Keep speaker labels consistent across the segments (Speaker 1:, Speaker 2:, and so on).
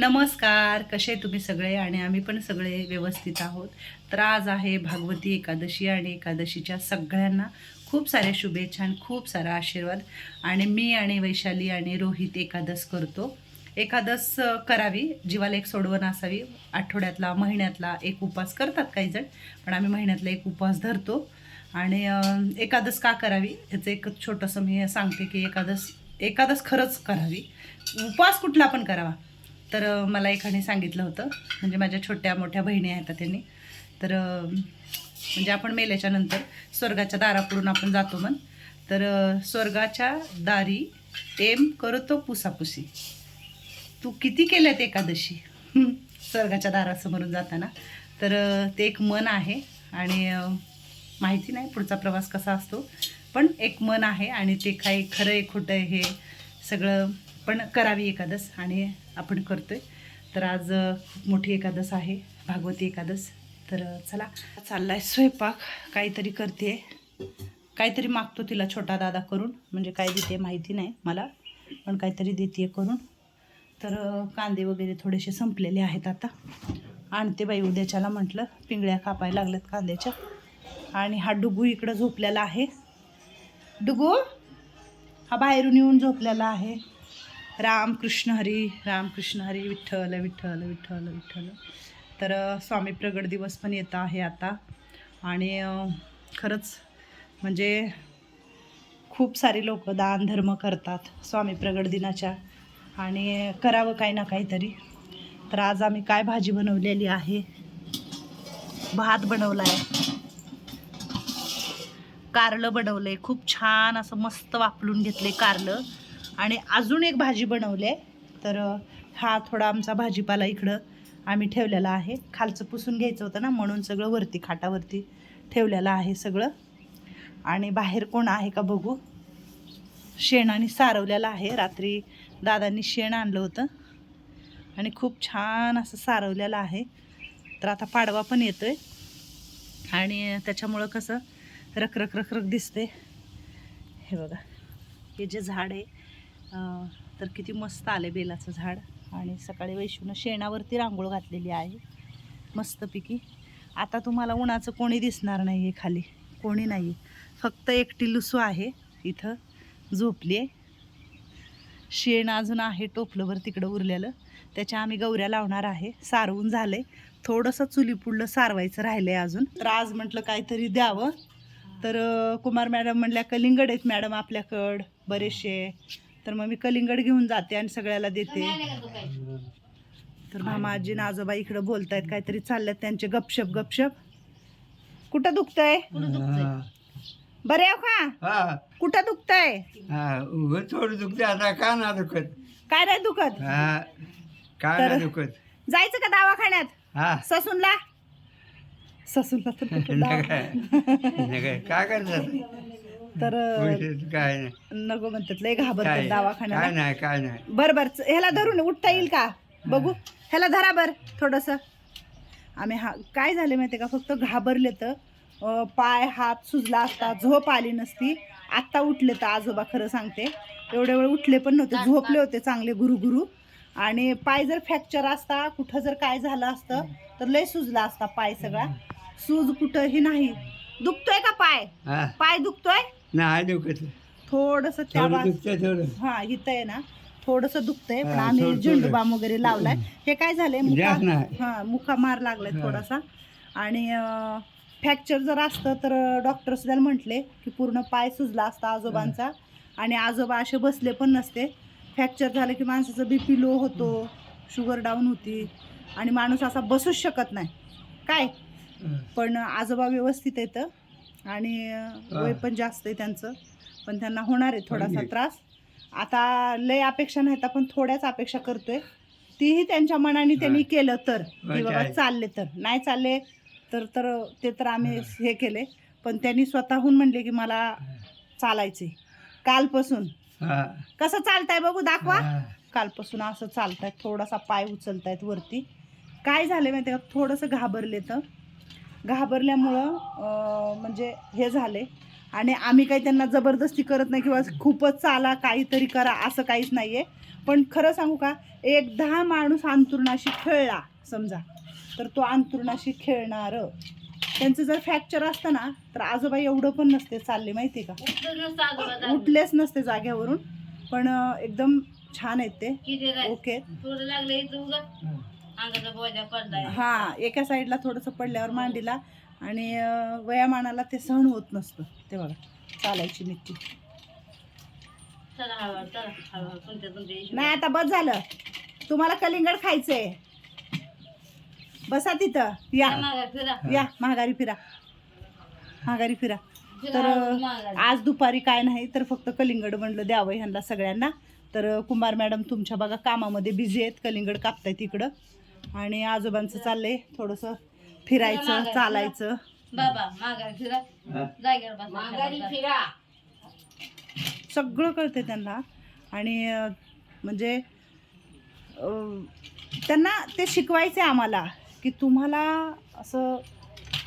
Speaker 1: नमस्कार कसे तुम्ही सगळे? आणि आम्ही पण सगळे व्यवस्थित आहोत. तर आज आहे भागवती एकादशी आणि एकादशीच्या सगळ्यांना खूप साऱ्या शुभेच्छा आणि खूप सारा आशीर्वाद. आणि मी आणि वैशाली आणि रोहित एकादश करतो. एकादश करावी. जीवाला एक सोडवण असावी. आठवड्यातला महिन्यातला एक उपवास करतात काही जण पण आम्ही महिन्यातला एक उपवास धरतो. आणि एकादस एकादश का करावी? ह्याचं एक छोटंसं मी सांगते की एकादश एकादश खरंच करावी. उपवास कुठला पण करावा. तर मला एकाने सांगितलं होतं. म्हणजे माझ्या छोट्या मोठ्या बहिणी आहेत त्यांनी. तर म्हणजे आपण मेल्याच्या नंतर स्वर्गाच्या दारापुरून आपण जातो मग तर स्वर्गाच्या दारी टेम करतो पुसापुसी. तू किती केल्यात एकादशी? स्वर्गाच्या दारासमोरून जाताना. तर ते एक मन आहे आणि माहिती नाही पुढचा प्रवास कसा असतो. पण एक मन आहे आणि ते काही खरं आहे खोटं आहे हे सगळं पण करावी एकादस आणि आपण करतो आहे तर आज खूप मोठी एकादस आहे भागवती एकादस. तर चला. चालला आहे स्वयंपाक. काहीतरी करते काहीतरी मागतो तिला छोटा दादा करून. म्हणजे काय देते माहिती नाही मला पण काहीतरी देते करून. तर कांदे वगैरे थोडेसे संपलेले आहेत आता. आणते बाई उद्याच्याला म्हटलं पिंगळ्या कापायला लागल्यात कांद्याच्या. आणि हा डुगू इकडं झोपलेला आहे. डुगू हा बाहेरून येऊन झोपलेला आहे. राम कृष्ण हरी राम कृष्ण हरी विठ्ठल विठ्ठल विठ्ठल विठ्ठल. तर स्वामी प्रगट दिवस पण येत आहे आता. आणि खरंच म्हणजे खूप सारे लोक दान धर्म करतात स्वामी प्रगट दिनाच्या. आणि करावं काही ना काहीतरी. तर आज आम्ही काय भाजी बनवलेली आहे? भात बनवला आहे कारलं बनवलं आहे खूप छान असं मस्त वापरून घेतले कारलं. आणि अजून एक भाजी बनवली आहे. तर हा थोडा आमचा भाजीपाला इकडं आम्ही ठेवलेला आहे. खालचं पुसून घ्यायचं होतं ना म्हणून सगळं वरती खाटावरती ठेवलेलं आहे सगळं. आणि बाहेर कोण आहे का बघू? शेणाने सारवलेलं आहे. रात्री दादांनी शेण आणलं होतं. आणि खूप छान असं सारवलेलं आहे. तर आता पाडवा पण येतो आहे आणि त्याच्यामुळं कसं रखरख रखरख दिसते हे बघा. हे जे झाड आहे तर किती मस्त आले बेलाचं झाड. आणि सकाळी वैशूनं शेणावरती रांगोळ घातलेली आहे. मस्तपैकी. आता तुम्हाला उन्हाचं कोणी दिसणार नाही आहे खाली. कोणी नाही फक्त एकटी लुसू आहे इथं. झोपली आहे. शेण अजून आहे टोपलंवर तिकडं उरलेलं. त्याच्या आम्ही गौऱ्या लावणार आहे. सारवून झालं आहे थोडंसं चुली पुढलं सारवायचं राहिलंय अजून. तर आज म्हटलं काहीतरी द्यावं. तर कुमार मॅडम म्हणल्या कलिंगड आहेत मॅडम आपल्याकडं. बरेचसे तर मग मी कलिंगड घेऊन जाते आणि सगळ्याला देते. तर मामा आजी आणि आजोबा इकडं बोलतायत काहीतरी चालल्यात त्यांचे गपशप गपशप. कुठं दुखतंय? बरे आहो का?
Speaker 2: हा.
Speaker 1: कुठं दुखतंय?
Speaker 2: हा उगं थोडं दुखते आता का ना दुखत?
Speaker 1: काय नाही दुखत.
Speaker 2: हा का
Speaker 1: तर-
Speaker 2: ना दुखत?
Speaker 1: जायचं का दवाखान्यात?
Speaker 2: हा.
Speaker 1: ससूनला? ससूनला तर कुठं
Speaker 2: नका
Speaker 1: दवा-
Speaker 2: नका काय करतात?
Speaker 1: तर
Speaker 2: काय नाही.
Speaker 1: नको म्हणतात लय घाबरतात
Speaker 2: काय
Speaker 1: दवाखान्याला.
Speaker 2: नाही काय नाही.
Speaker 1: बर बर. च- ह्याला धरून उठता येईल का? बघू. ह्याला धरा बर थोडस. आम्ही हा काय झाले माहिती का? फक्त घाबरले तर अं, पाय हात सुजला असता झोप आली नसती. आत्ता उठले तर आजोबा खरं सांगते. एवढे वेळ उठले पण नव्हते झोपले होते चांगले गुरु गुरु आणि पाय जर फ्रॅक्चर असता कुठं जर काय झालं असतं तर लय सुजला असता पाय सगळा. सूज कुठंही नाही. दुखतोय का पाय?
Speaker 2: हा.
Speaker 1: पाय दुखतोय?
Speaker 2: नाही दुखत
Speaker 1: थोडस त्या
Speaker 2: थोडं थोडं.
Speaker 1: हा इथं आहे ना थोडस दुखतंय पण
Speaker 2: हा,
Speaker 1: आम्ही
Speaker 2: थोडं-
Speaker 1: झेंडूबाम वगैरे लावलाय. हे काय झालंय मुका
Speaker 2: नाही.
Speaker 1: हा मुका मार लागलाय
Speaker 2: हा.
Speaker 1: थोडासा. आणि फ्रॅक्चर जर असतं तर डॉक्टर सुद्धा म्हटले की पूर्ण पाय सुजला असता आजोबांचा. आणि आजोबा असे बसले पण नसते. फ्रॅक्चर झालं की माणसाचं बीपी लो होतो शुगर डाऊन होती. आणि माणूस असा बसूच शकत नाही. काय? पण आजोबा व्यवस्थित येतं आणि वय पण जास्त आहे त्यांचं पण त्यांना होणार आहे थोडासा. त्रास. आता लय अपेक्षा नाहीत आपण थोड्याच अपेक्षा करतोय. तीही त्यांच्या मनाने त्यांनी केलं तर की
Speaker 2: होय,
Speaker 1: बाबा. चालले तर. नाही चालले तर तर ते तर आम्ही हे. केले. पण त्यांनी स्वतःहून म्हणले की मला चालायचे कालपासून.
Speaker 2: हा.
Speaker 1: कसं चालताय बघू दाखवा. कालपासून असं चालतायत थोडासा पाय उचलतायत वरती. काय झालं माहिती का? थोडंसं घाबरले तर घाबरल्यामुळं म्हणजे हे झाले. आणि आम्ही काही त्यांना जबरदस्ती करत नाही किंवा खूपच चाला काहीतरी करा असं काहीच नाही आहे पण खरं सांगू का एक दहा माणूस अंतुरणाशी खेळला समजा तर तो अंतुरणाशी खेळणार. त्यांचं जर फ्रॅक्चर असतं ना तर आजोबा एवढं पण नसते चालले माहिती आहे का? उठलेच नसते जाग्यावरून पण एकदम छान आहेत ते. ओके. हा एका साईडला थोडंसं पडल्यावर मांडीला आणि वयामानाला ते सहन होत नसतं. ते बघा चालायची नित्ती नाही आता बस झालं. तुम्हाला कलिंगड खायचंय. बसा तिथं. या. या महागारी फिरा. महागारी फिरा. तर आज दुपारी काय नाही तर फक्त कलिंगड म्हणलं द्यावं ह्यांना सगळ्यांना. तर कुंभार मॅडम तुमच्या बघा कामामध्ये बिझी आहेत. कलिंगड कापताय तिकडं आणि आजोबांचं चाललंय थोडंसं फिरायचं चालायचं.
Speaker 3: बाबा माघारी फिरा. जागेवर माघारी फिरा.
Speaker 1: सगळं कळते त्यांना. आणि अं, म्हणजे अं, त्यांना ते शिकवायचे आम्हाला की तुम्हाला असं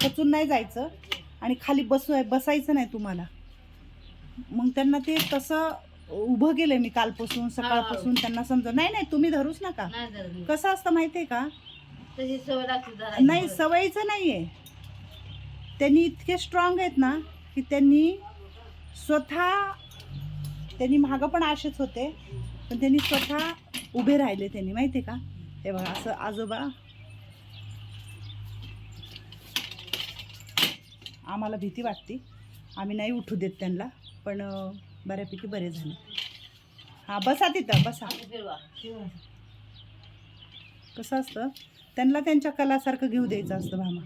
Speaker 1: खचून नाही जायचं आणि खाली बसू बसायचं नाही तुम्हाला. मग त्यांना ते तसं उभं केलं मी कालपासून सकाळपासून त्यांना समजा नाही नाही तुम्ही धरूच नका.
Speaker 3: नाही.
Speaker 1: कसं असतं माहिती आहे का?
Speaker 3: तशी सवय लागते धरायची.
Speaker 1: नाही सवयीचं नाही आहे त्यांनी इतके स्ट्रॉंग आहेत ना की त्यांनी स्वतः त्यांनी मागं पण असेच होते पण त्यांनी स्वतः उभे राहिले त्यांनी माहिती आहे का? हे बघा असं आजोबा आम्हाला भीती वाटते. आम्ही नाही उठू देत त्यांना पण अं, बऱ्यापैकी बरे झाले. हां बसा तिथं बसा. कसं असतं? त्यांना त्यांच्या कलासारखं घेऊ द्यायचं असतं भामा.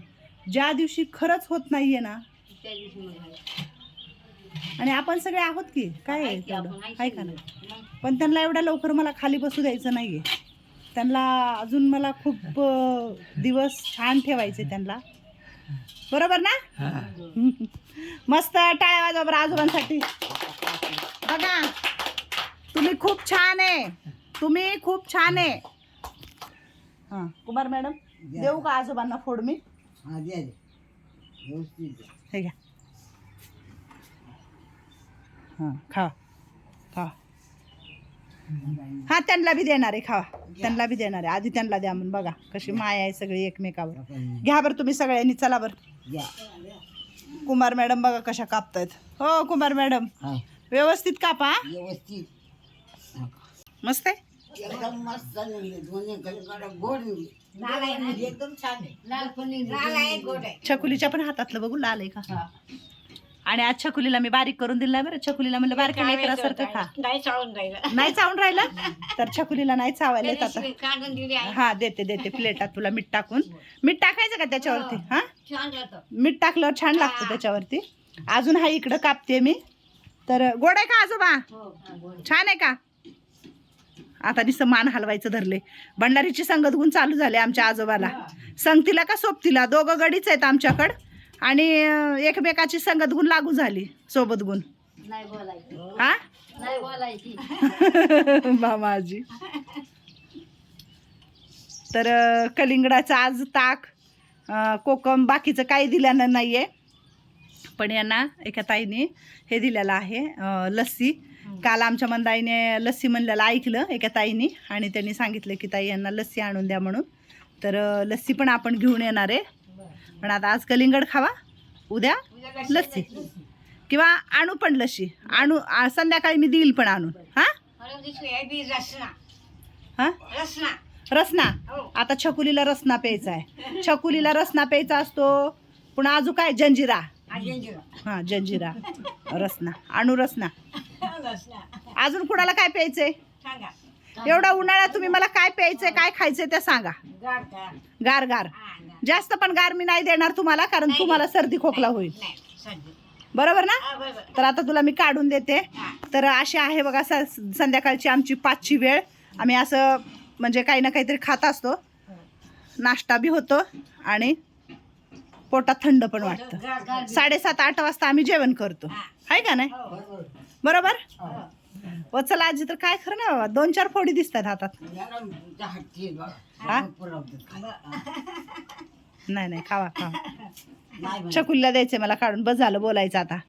Speaker 1: ज्या दिवशी खरंच होत नाहीये ना
Speaker 3: त्या दिवशी मग आहे.
Speaker 1: आणि आपण सगळे आहोत की? काय आहे
Speaker 3: आहे की
Speaker 1: तेवढं?
Speaker 3: आहे
Speaker 1: आहे नाही
Speaker 3: मग
Speaker 1: पण त्यांना एवढ्या लवकर मला खाली बसू द्यायचं नाहीये. त्यांना अजून मला खूप दिवस छान ठेवायचे त्यांना. बरोबर ना?
Speaker 2: हा.
Speaker 1: मस्त टाळ्या वाजवा बरं आजोबांसाठी बघा तुम्ही खूप छान आहे. तुम्ही खूप छान आहे. हां कुमार मॅडम देऊ का आजोबांना फोड मी?
Speaker 2: हा द्या द्या. व्यवस्थित द्या.
Speaker 1: हे घ्या. हां खावा. खावा. हां त्यांना बी देणार आहे खावा. त्यांना बी देणार आहे. आधी त्यांना द्या म्हणून बघा कशी माया आहे सगळी एकमेकावर. घ्या बरं तुम्ही सगळ्यांनी चला बरं.
Speaker 2: द्या.
Speaker 1: कुमार मॅडम बघा कशा कापतायत. हो कुमार मॅडम.
Speaker 2: हा.
Speaker 1: व्यवस्थित कापा.
Speaker 2: व्यवस्थित.
Speaker 1: मस्त आहे?
Speaker 2: एकदम मस्त निघले दोन्ही कडे गोड निघले एकदम छान आहे.
Speaker 3: लाल पण नाही गोड आहे.
Speaker 1: छकुलीच्या पण हातातलं बघू लाल आहे का? आणि आज छकुलीला मी बारीक करून दिला बरं. छकुलीला म्हणलं बारक्या लेकरासारखं खा.
Speaker 3: नाही चाळून राहिलं.
Speaker 1: नाही चावून राहिलं? तर छकुलीला नाही चावायला येत आता.
Speaker 3: काढून दिली आहे.
Speaker 1: हा देते देते. प्लेटात तुला मीठ टाकून. मीठ टाकायचं का त्याच्यावरती? हा.
Speaker 3: छान राहतं
Speaker 1: मीठ टाकल्यावर छान लागतं त्याच्यावरती. अजून हा इकडं कापते मी. तर गोड आहे का आजोबा?
Speaker 3: हो.
Speaker 1: छान आहे का? आता नुसतं मान हलवायचं धरले भंडारीची संगत गुण चालू झाले आमच्या आजोबाला. संगतीला का सोबतीला? दोघं गडीच आहेत आमच्याकडं. आणि एकमेकाची संगत गुण लागू झाली सोबत गुण हा? मामाजी तर कलिंगडाचं आज ताक कोकम बाकीचं काही दिल्यानं नाही आहे पण यांना एका ताईने हे दिलेलं आहे लस्सी. काल आमच्या मंदाईने लस्सी म्हणलेलं ऐकलं एका ताईने आणि त्यांनी सांगितलं की ताई यांना लस्सी आणून द्या म्हणून. तर लस्सी पण आपण घेऊन येणार आहे. पण आता आज कलिंगड खावा उद्या लस्सी. किंवा आणू पण लस्सी. आणू संध्याकाळी मी देईल पण आणून. हां?
Speaker 3: बी रसना.
Speaker 1: हां?
Speaker 3: रसना.
Speaker 1: आता छकुलीला रसना प्यायचा आहे. छकुलीला रसना प्यायचा असतो. पुन्हा अजून काय? जंजिरा. हां जंजिरा. रसना. आणू रसना. अजून कुणाला काय प्यायचंय? एवढा उन्हाळ्यात तुम्ही मला काय प्यायचंय काय खायचंय ते सांगा. गार गार.
Speaker 3: हा.
Speaker 1: जास्त पण गार मी नाही देणार तुम्हाला कारण तुम्हाला सर्दी खोकला होईल. बरोबर ना?
Speaker 3: हा,
Speaker 1: तर आता तुला मी काढून देते.
Speaker 3: हा.
Speaker 1: तर अशी आहे बघा संध्याकाळची आमची पाचची वेळ. आम्ही असं म्हणजे काही ना काहीतरी खात असतो. नाश्ता बी होतो आणि पोटात थंड पण वाटतं
Speaker 3: गाड.
Speaker 1: साडेसात आठ वाजता आम्ही जेवण करतो
Speaker 3: हा.
Speaker 1: आहे का नाही
Speaker 3: हो.
Speaker 1: बरोबर
Speaker 3: हो.
Speaker 1: व चला आजी तर काय खरं नाही बाबा दोन चार फोडी दिसतात हातात. हा? नाही नाही खावा खावा. छकुलीला द्यायचंय मला काढून बस झालं बोलायचं आता